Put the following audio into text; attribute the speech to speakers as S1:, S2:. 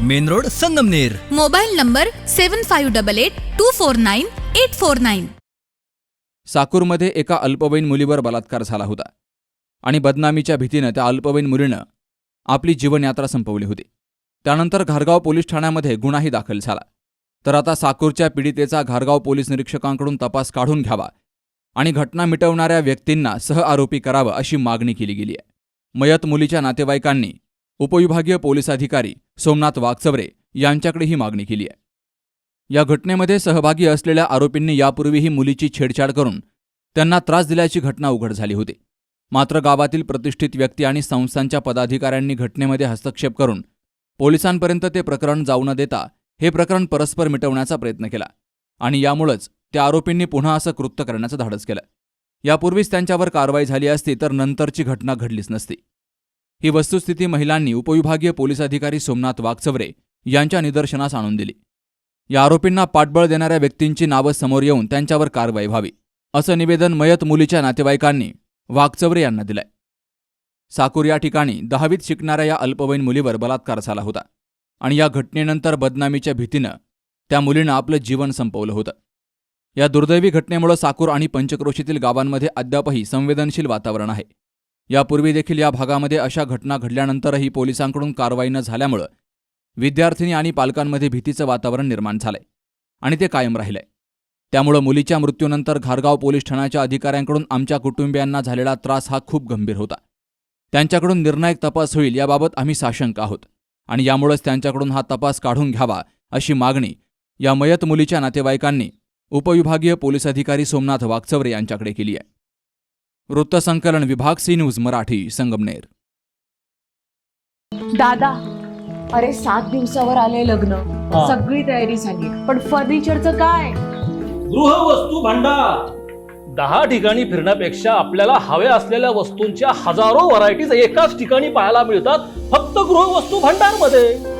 S1: Main road Sangamner.
S2: Mobile number seven five double eight two four nine eight four nine.
S3: साकूरमध्ये एका अल्पवयीन मुलीवर बलात्कार झाला होता आणि बदनामीच्या भीतीनं त्या अल्पवयीन मुलीनं आपली जीवनयात्रा संपवली होती. त्यानंतर घारगाव पोलीस ठाण्यामध्ये गुन्हाही दाखल झाला. तर आता साकूरच्या पीडितेचा घारगाव पोलीस निरीक्षकांकडून तपास काढून घ्यावा आणि घटना मिटवणाऱ्या व्यक्तींना सहआरोपी करावं अशी मागणी केली गेली आहे. मयत मुलीच्या नातेवाईकांनी उपविभागीय पोलीस अधिकारी सोमनाथ वागचवरे यांच्याकडे ही मागणी केली आहे. या घटनेमध्ये सहभागी असलेल्या आरोपींनी यापूर्वीही मुलीची छेडछाड करून त्यांना त्रास दिल्याची घटना उघड झाली होती. मात्र गावातील प्रतिष्ठित व्यक्ती आणि संस्थांच्या पदाधिकाऱ्यांनी घटनेमध्ये हस्तक्षेप करून पोलिसांपर्यंत ते प्रकरण जाऊ न देता हे प्रकरण परस्पर मिटवण्याचा प्रयत्न केला आणि यामुळंच त्या आरोपींनी पुन्हा असं कृत्य करण्याचं धाडस केलं. यापूर्वीच त्यांच्यावर कारवाई झाली असती तर नंतरची घटना घडलीच नसती. ही वस्तुस्थिती महिलांनी उपविभागीय पोलीस अधिकारी सोमनाथ वाघचवरे यांच्या निदर्शनास आणून दिली. या आरोपींना पाठबळ देणाऱ्या व्यक्तींची नावं समोर येऊन त्यांच्यावर कारवाई व्हावी असं निवेदन मयत मुलीच्या नातेवाईकांनी वाघचवरे यांना दिलंय. साकूर या ठिकाणी दहावीत शिकणाऱ्या या अल्पवयीन मुलीवर बलात्कार झाला होता आणि या घटनेनंतर बदनामीच्या भीतीनं त्या मुलीनं आपलं जीवन संपवलं होतं. या दुर्दैवी घटनेमुळे साकूर आणि पंचक्रोशीतील गावांमध्ये अद्यापही संवेदनशील वातावरण आहे. यापूर्वी देखील या भागामध्ये अशा घटना घडल्यानंतरही पोलिसांकडून कारवाई न झाल्यामुळं विद्यार्थिनी आणि पालकांमध्ये भीतीचं वातावरण निर्माण झालंय आणि ते कायम राहिलंय. त्यामुळं मुलीच्या मृत्यूनंतर घारगाव पोलीस ठाण्याच्या अधिकाऱ्यांकडून आमच्या कुटुंबियांना झालेला त्रास हा खूप गंभीर होता. त्यांच्याकडून निर्णायक तपास होईल याबाबत आम्ही साशंक आहोत आणि यामुळेच त्यांच्याकडून हा तपास काढून घ्यावा अशी मागणी या मयत मुलीच्या नातेवाईकांनी उपविभागीय पोलीस अधिकारी सोमनाथ वागचवरे यांच्याकडे केली आहे. वृत्तसंकलन विभाग सी न्यूज मराठी संगमनेर.
S4: दादा अरे सात दिवसावर आले लग्न.
S5: हा.
S4: सगळी तयारी झाली. पण फर्निचरचं काय?
S5: गृहवस्तू भांडार. दहा ठिकाणी फिरण्यापेक्षा आपल्याला हव्या असलेल्या वस्तूंच्या हजारो व्हरायटीज एकाच ठिकाणी पाहायला मिळतात फक्त गृहवस्तू भांडारमध्ये